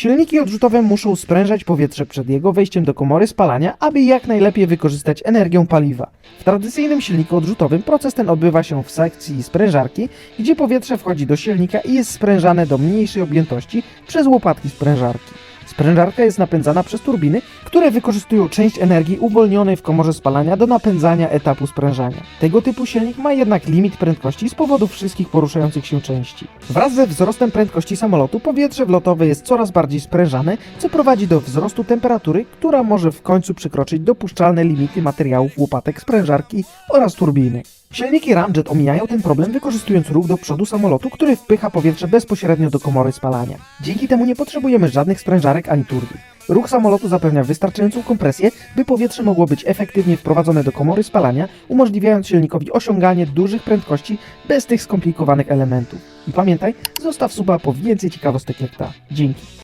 Silniki odrzutowe muszą sprężać powietrze przed jego wejściem do komory spalania, aby jak najlepiej wykorzystać energię paliwa. W tradycyjnym silniku odrzutowym proces ten odbywa się w sekcji sprężarki, gdzie powietrze wchodzi do silnika i jest sprężane do mniejszej objętości przez łopatki sprężarki. Sprężarka jest napędzana przez turbiny, które wykorzystują część energii uwolnionej w komorze spalania do napędzania etapu sprężania. Tego typu silnik ma jednak limit prędkości z powodu wszystkich poruszających się części. Wraz ze wzrostem prędkości samolotu powietrze wlotowe jest coraz bardziej sprężane, co prowadzi do wzrostu temperatury, która może w końcu przekroczyć dopuszczalne limity materiałów łopatek sprężarki oraz turbiny. Silniki ramjet omijają ten problem wykorzystując ruch do przodu samolotu, który wpycha powietrze bezpośrednio do komory spalania. Dzięki temu nie potrzebujemy żadnych sprężarek ani turbin. Ruch samolotu zapewnia wystarczającą kompresję, by powietrze mogło być efektywnie wprowadzone do komory spalania, umożliwiając silnikowi osiąganie dużych prędkości bez tych skomplikowanych elementów. I pamiętaj, zostaw suba po więcej ciekawostek jak ta. Dzięki.